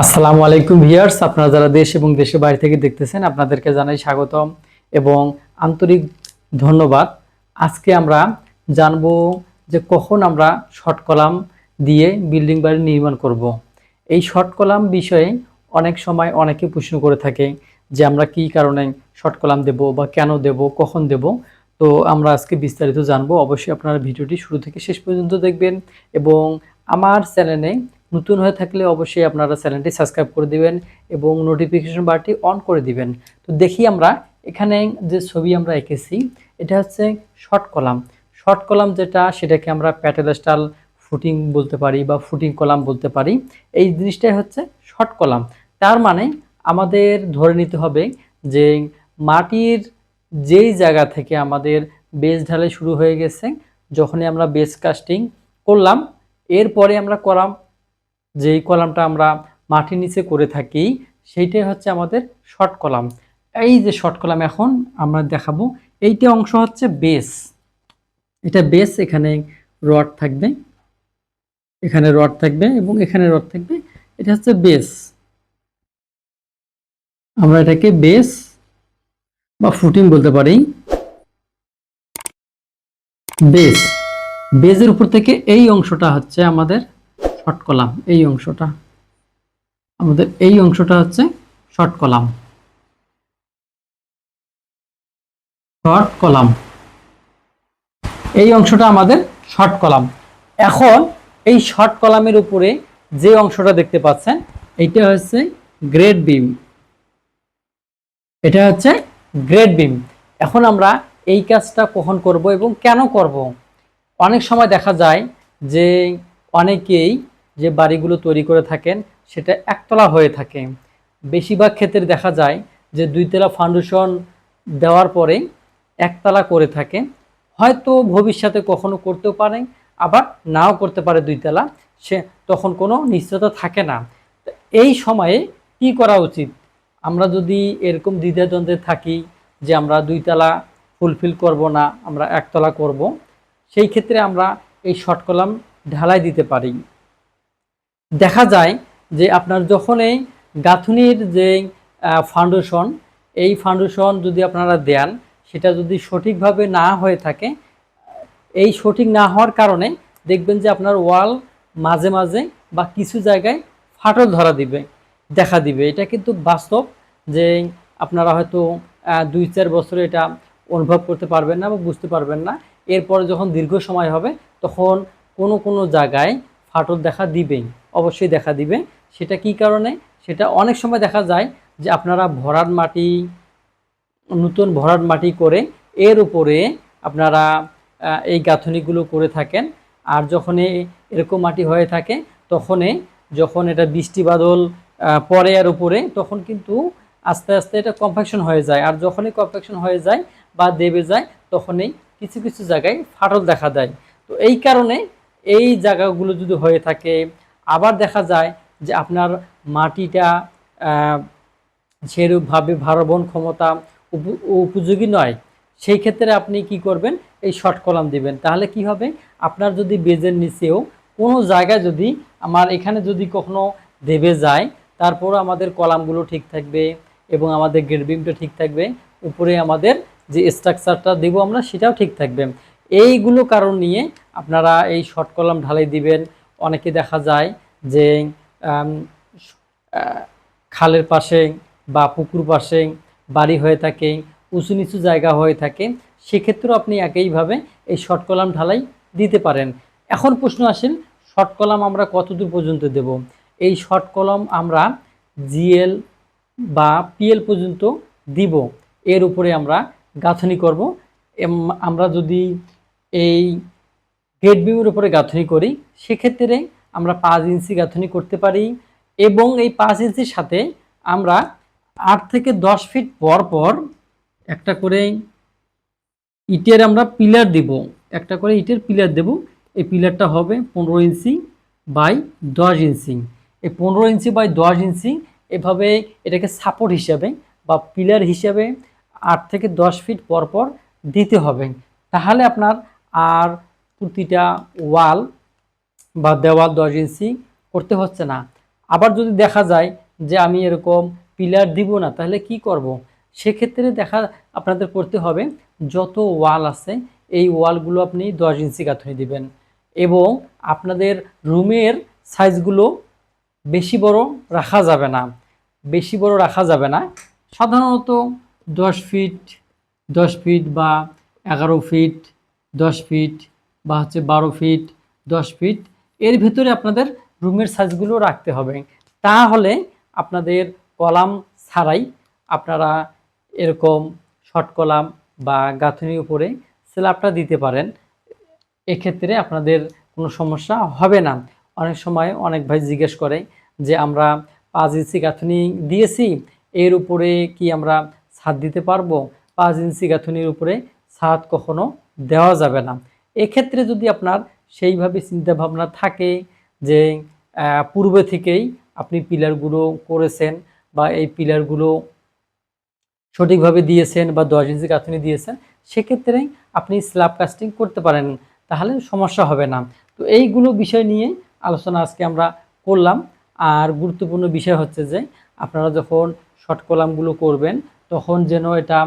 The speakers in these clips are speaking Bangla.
আসসালামু আলাইকুম ভিয়ার্স আপনারা যারা দেশ এবং দেশের বাইরে থেকে দেখতেছেন, আপনাদেরকে জানাই স্বাগতম এবং আন্তরিক ধন্যবাদ। আজকে আমরা জানব যে কখন আমরা শর্ট কলাম দিয়ে বিল্ডিং বাড়ি নির্মাণ করব। এই শর্ট কলাম বিষয়ে অনেক সময় অনেকে প্রশ্ন করে থাকে যে আমরা কি কারণে শর্ট কলাম দেব বা কেন দেব, কখন দেব? তো আমরা আজকে বিস্তারিত জানব। অবশ্যই আপনারা ভিডিওটি শুরু থেকে শেষ পর্যন্ত দেখবেন এবং আমার চ্যানেলে নতুন হয়ে থাকলে অবশ্যই আপনারা চ্যানেলটি সাবস্ক্রাইব করে দিবেন এবং নোটিফিকেশন বারটি অন করে দিবেন। তো দেখি আমরা, এখানে যে ছবি আমরা এঁকেছি, এটা হচ্ছে শর্ট কলাম শর্ট কলাম যেটা, সেটাকে আমরা প্যাটেলাস্টাল ফুটিং বলতে পারি বা ফুটিং কলাম বলতে পারি। এই জিনিসটাই হচ্ছে শর্ট কলাম তার মানে আমাদের ধরে নিতে হবে যে মাটির যেই জায়গা থেকে আমাদের বেস ঢালাই শুরু হয়ে গেছে, যখনই আমরা বেস কাস্টিং করলাম, এরপরে আমরা কলাম যেই কলামটা আমরা মাটির নিচে করে থাকি, সেইটাই হচ্ছে আমাদের শর্ট কলাম। এই যে শর্ট কলাম এখন আমরা দেখাবো, এইটা অংশ হচ্ছে বেস এটা বেস এখানে রড থাকবে, এখানে রড থাকবে এবং এখানে রড থাকবে, এটা হচ্ছে বেস আমরা এটাকে বেস বা ফুটিং বলতে পারি। বেস বেজের উপর থেকে এই অংশটা হচ্ছে আমাদের শর্ট কলাম এই অংশটা। আমাদের এই অংশটা হচ্ছে শর্ট কলাম শর্ট কলাম এই অংশটা আমাদের শর্ট কলাম এখন এই শর্ট কলামের উপরে যে অংশটা দেখতে পাচ্ছেন, এইটা হচ্ছে গ্রেড বিম এটা হচ্ছে গ্রেড বিম এখন আমরা এই কাজটা কখন করব এবং কেন করব? অনেক সময় দেখা যায় যে অনেকেই যে বাড়িগুলো তৈরি করে থাকেন, সেটা একতলা হয়ে থাকে। বেশিরভাগ ক্ষেত্রে দেখা যায় যে দুইতলা ফাউন্ডেশন দেওয়ার পরে একতলা করে থাকে। হয়তো ভবিষ্যতে কখনো করতেও পারে আবার নাও করতে পারে দুইতলা। সে তখন কোনো নিশ্চয়তা থাকে না। এই সময়ে কি করা উচিত? আমরা যদি এরকম দ্বিধাদ্বন্দ্বে থাকি যে আমরা দুইতলা ফুলফিল করব না, আমরা একতলা করব, সেই ক্ষেত্রে আমরা এই শর্ট কলাম ঢালাই দিতে পারি। দেখা যায় যে আপনার যখন এই গাঁথুনির যে ফাউন্ডেশন এই ফাউন্ডেশন যদি আপনারা দেন, সেটা যদি সঠিকভাবে না হয়ে থাকে, এই সঠিক না হওয়ার কারণে দেখবেন যে আপনার ওয়াল মাঝে মাঝে বা কিছু জায়গায় ফাটল ধরা দিবে, দেখা দিবে। এটা কিন্তু বাস্তব যে আপনারা হয়তো দুই চার বছরে এটা অনুভব করতে পারবেন না বা বুঝতে পারবেন না। এরপরে যখন দীর্ঘ সময় হবে, তখন কোনো কোনো জায়গায় ফাটল দেখা দিবেই। অবশ্যই দেখা দিবে। সেটা কি কারণে? সেটা অনেক সময় দেখা যায় যে আপনারা ভরাট মাটি, নতুন ভরাট মাটি করে এর উপরে আপনারা এই গাঁথনিগুলো করে থাকেন। আর যখনই এরকম মাটি হয়ে থাকে, তখনই যখন এটা বৃষ্টি বাদল পড়ে এর উপরে, তখন কিন্তু আস্তে আস্তে এটা কমপ্যাকশন হয়ে যায়। আর যখনই কমপ্যাকশন হয়ে যায় বা দেবে যায়, তখনই কিছু কিছু জায়গায় ফাটল দেখা দেয়। তো এই কারণে এই জায়গাগুলো যদি হয়ে থাকে আবার দেখা যায় যে আপনার মাটিটা সেরূপভাবে ভারবহন ক্ষমতা উপ- উপযোগী নয়, সেই ক্ষেত্রে আপনি কি করবেন? এই শর্ট কলাম দিবেন। তাহলে কি হবে? আপনার যদি বেজের নিচেও কোনো জায়গায় যদি আমার এখানে যদি কখনো দেবে যায়, তারপর আমাদের কলামগুলো ঠিক থাকবে এবং আমাদের গেটবিমটা ঠিক থাকবে, উপরে আমাদের যে স্ট্রাকচারটা দেব আমরা সেটাও ঠিক থাকবে। এইগুলো কারণ নিয়ে আপনারা এই শর্ট কলাম ঢালাই দিবেন। অনেকে দেখা যায় যে খালের পাশে বা পুকুর পাশে বাড়ি হয়ে থাকে, উঁচু নিচু জায়গা হয়ে থাকে, সেক্ষেত্রেও আপনি একইভাবে এই শর্ট কলাম ঢালাই দিতে পারেন। এখন প্রশ্ন আসেন, শর্ট কলাম আমরা কতদূর পর্যন্ত দেব? এই শর্ট কলাম আমরা জিএল বা পিএল পর্যন্ত দিব, এর উপরে আমরা গাঁথনি করব। আমরা যদি এই গেট বিমের উপরে গাঁথনি করি, সেক্ষেত্রে আমরা পাঁচ ইঞ্চি গাঁথনি করতে পারি এবং এই পাঁচ ইঞ্চির সাথে আমরা আট থেকে দশ ফিট পর পর একটা করে ইটের আমরা পিলার দিব। একটা করে ইটের পিলার দেব। এই পিলারটা হবে পনেরো ইঞ্চি বাই দশ ইঞ্চি। এই পনেরো ইঞ্চি বাই দশ ইঞ্চি এভাবে এটাকে সাপোর্ট হিসাবে বা পিলার হিসাবে আট থেকে দশ ফিট পর পর দিতে হবে। তাহলে আপনার আর প্রতিটা ওয়াল বা দেওয়াল দশ ইঞ্চি করতে হচ্ছে না। আবার যদি দেখা যায় যে আমি এরকম পিলার দিব না, তাহলে কি করব। সেক্ষেত্রে দেখা আপনাদের করতে হবে, যত ওয়াল আছে, এই ওয়ালগুলো আপনি দশ ইঞ্চি গাঁথনি দিবেন। এবং আপনাদের রুমের সাইজগুলো বেশি বড় রাখা যাবে না। বেশি বড় রাখা যাবে না। সাধারণত দশ ফিট দশ ফিট বা এগারো ফিট, দশ ফিট বা হচ্ছে বারো ফিট দশ ফিট এর ভিতরে আপনাদের রুমের সাইজগুলো রাখতে হবে। তাহলে আপনাদের কলাম ছাড়াই আপনারা এরকম শর্ট কলাম বা গাঁথনির উপরে স্ল্যাবটা দিতে পারেন। এক্ষেত্রে আপনাদের কোনো সমস্যা হবে না। অনেক সময় অনেক ভাই জিজ্ঞেস করে যে, আমরা পাঁচ ইঞ্চি গাঁথনি দিয়েছি, এর উপরে কি আমরা ছাদ দিতে পারব? পাঁচ ইঞ্চি গাঁথনির উপরে ছাদ কখনো দেওয়া যাবে না। এক্ষেত্রে যদি আপনার সেইভাবে চিন্তা ভাবনা থাকে যে পূর্বে থেকেই আপনি পিলারগুলো করেছেন বা এই পিলারগুলো সঠিকভাবে দিয়েছেন বা দশ ইঞ্চি গাঁথনি দিয়েছেন, সেক্ষেত্রে আপনি স্ল্যাব কাস্টিং করতে পারেন, তাহলে সমস্যা হবে না। তো এইগুলো বিষয় নিয়ে আলোচনা আজকে আমরা করলাম। আর গুরুত্বপূর্ণ বিষয় হচ্ছে যে, আপনারা যখন শর্ট কলামগুলো করবেন, তখন যেন এটা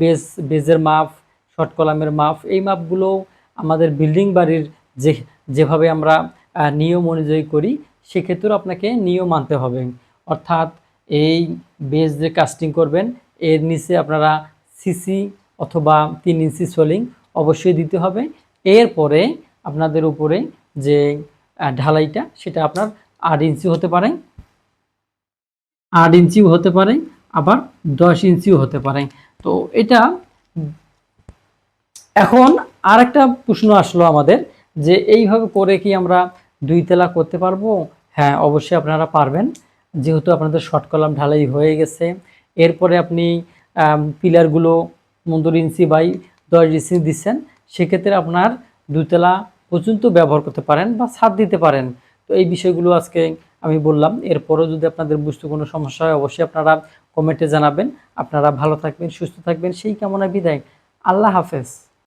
বেজ, বেজের মাপ, শর্ট কলামের মাপ, এই মাপগুলো আমাদের বিল্ডিং বাড়ির যে, যেভাবে আমরা নিয়ম অনুযায়ী করি, সেক্ষেত্রেও আপনাকে নিয়ম মানতে হবে। অর্থাৎ এই বেস যে কাস্টিং করবেন, এর নিচে আপনারা সিসি অথবা তিন ইঞ্চি সোলিং অবশ্যই দিতে হবে। এরপরে আপনাদের উপরে যে ঢালাইটা, সেটা আপনার আট ইঞ্চি হতে পারে, আট ইঞ্চিও হতে পারে, আবার দশ ইঞ্চিও হতে পারে। তো এটা এখন আরেকটা প্রশ্ন আসলো আমাদের যে এইভাবে করে কি আমরা দুই তেলা করতে পারব? হ্যাঁ অবশ্যই আপনারা পারবেন। যেহেতু আপনাদের শর্ট কলাম ঢালাই হয়ে গেছে, এরপরে আপনি পিলারগুলো পনেরো ইঞ্চি বাই দশ ইঞ্চি দিচ্ছেন, সেক্ষেত্রে আপনার দুতলা পর্যন্ত ব্যবহার করতে পারেন বা ছাদ দিতে পারেন। তো এই বিষয়গুলো আজকে আমি বললাম। এরপরও যদি আপনাদের বুঝতে কোনো সমস্যা হয়, অবশ্যই আপনারা কমেন্টে জানাবেন। আপনারা ভালো থাকবেন, সুস্থ থাকবেন। সেই কামনা বিদায়। আল্লাহ হাফেজ।